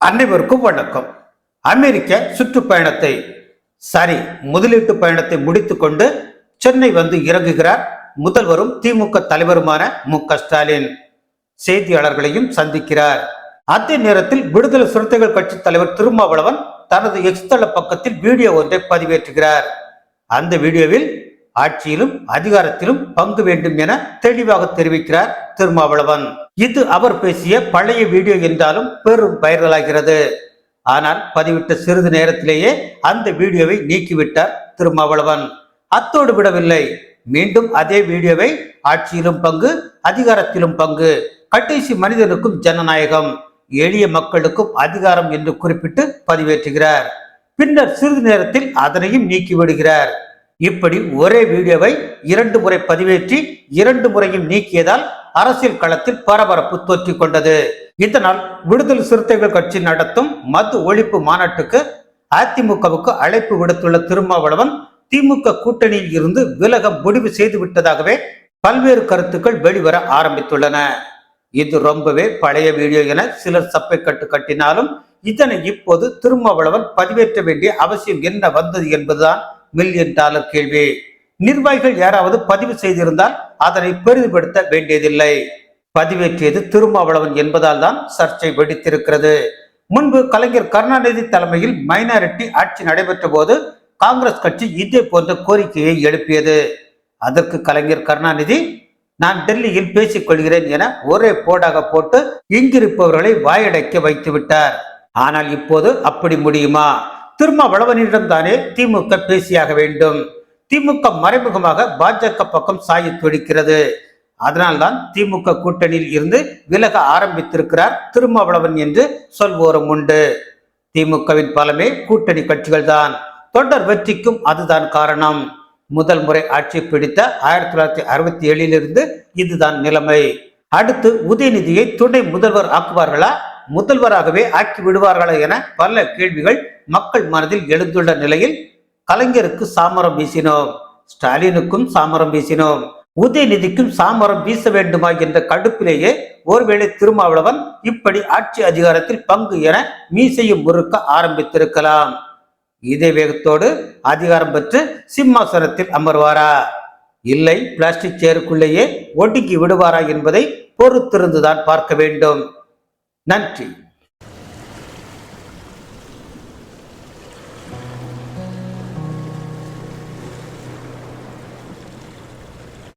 அனைவருக்கும் வணக்கம். அமெரிக்க சுற்றுப்பயணத்தை சரி முதலீட்டு பயணத்தை முடித்துக்கொண்டு சென்னை வந்து இறங்குகிறார் முதல்வரும் திமுக தலைவருமான மு. க. ஸ்டாலின். செய்தியாளர்களையும் சந்திக்கிறார். அதே நேரத்தில் விடுதலை சிறுத்தைகள் கட்சி தலைவர் திருமாவளவன் தனது எக்ஸ்தள பக்கத்தில் வீடியோ ஒன்றை பதிவேற்றுகிறார். அந்த வீடியோவில் ஆட்சியிலும் அதிகாரத்திலும் பங்கு வேண்டும் என தெளிவாக தெரிவிக்கிறார் திருமாவளவன். இது அவர் பேசிய பழைய வீடியோ என்றாலும் பெரும் வைரலாகிறது. ஆனால் பதிவிட்ட சிறிது நேரத்திலேயே அந்த வீடியோவை நீக்கிவிட்டார் திருமாவளவன். அத்தோடு விடவில்லை. மீண்டும் அதே வீடியோவை ஆட்சியிலும் பங்கு அதிகாரத்திலும் பங்கு. கடைசி மனிதனுக்கும் ஜனநாயகம். எளிய மக்களுக்கும் அதிகாரம் என்று குறிப்பிட்டு பதிவேற்றுகிறார். பின்னர் சிறிது நேரத்தில் அதனையும் நீக்கிவிடுகிறார். இப்படி ஒரே வீடியோவை இரண்டு முறை பதிவேற்றி இரண்டு முறையும் நீக்கியதால் அரசியல் களத்தில் பரபரப்பு தோற்றிக் கொண்டது. இதனால் விடுதலை சிறுத்தைகள் கட்சி நடத்தும் மது ஒழிப்பு மாநாட்டுக்கு அதிமுகவுக்கு அழைப்பு விடுத்துள்ள திருமாவளவன் திமுக கூட்டணியில் இருந்து விலக முடிவு செய்து விட்டதாகவே பல்வேறு கருத்துக்கள் வெளிவர ஆரம்பித்துள்ளன. இது ரொம்பவே பழைய வீடியோ என சிலர் சப்பை கட்டு கட்டினாலும் இதனை இப்போது திருமாவளவன் பதிவேற்ற வேண்டிய அவசியம் என்ன வந்தது என்பதுதான் மில்லியன் டாலர் கேள்வி. நிர்வாகிகள் யாராவது பதிவு செய்திருந்தால் அதனை பெரிதுபடுத்த வேண்டியதில்லை. பதிவேற்றியது திருமாவளவன் என்பதால் தான் சர்ச்சை வெடித்திருக்கிறது. முன்பு கலைஞர் கருணாநிதி தலைமையில் மைனாரிட்டி ஆட்சி நடைபெற்ற போது காங்கிரஸ் கட்சி இதே போன்ற கோரிக்கையை எழுப்பியது. அதற்கு கலைஞர் கருணாநிதி நான் டெல்லியில் பேசிக் கொள்கிறேன் என ஒரே போடாக போட்டு இங்கிருப்பவர்களை வாயடைக்க வைத்து விட்டார் ஆனால் இப்போது அப்படி முடியுமா? திருமாவளவனிடம் தானே திமுக பேசியாக வேண்டும். திமுக மறைமுகமாக பாஜக பக்கம் சாய துடிக்கிறது அதனால்தான் திமுக கூட்டணியில் இருந்து விலக ஆரம்பித்திருக்கிறார் திருமாவளவன் என்று சொல்வோரும் உண்டு. திமுகவின் பலமே கூட்டணி கட்சிகள் தான் தொடர் வெற்றிக்கும் அதுதான் காரணம். முதல் முறை ஆட்சி பிடித்த ஆயிரத்தி தொள்ளாயிரத்தி அறுபத்தி ஏழிலிருந்து இதுதான் நிலைமை. அடுத்து உதயநிதியை துணை முதல்வர் ஆக்குவார்களா? முதல்வராகவே ஆக்கி விடுவார்களா என பல கேள்விகள் மக்கள் மனதில் எழுந்துள்ள நிலையில் கலைஞருக்கு சாமரம் வீசினோம் ஸ்டாலினுக்கும் சாமரம் வீசினோம் உதயநிதிக்கும் சாமரம் வீச வேண்டுமா என்ற கடுப்பிலேயே ஒருவேளை திருமாவளவன் இப்படி ஆட்சி அதிகாரத்தில் பங்கு என மீசையும் முறுக்க ஆரம்பித்திருக்கலாம். இதே வேகத்தோடு அதிகாரம் பெற்று சிம்மாசனத்தில் அமர்வாரா? இல்லை பிளாஸ்டிக் சேருக்குள்ளேயே ஒடுங்கி விடுவாரா என்பதை பொறுத்திருந்துதான் பார்க்க வேண்டும். நன்றி.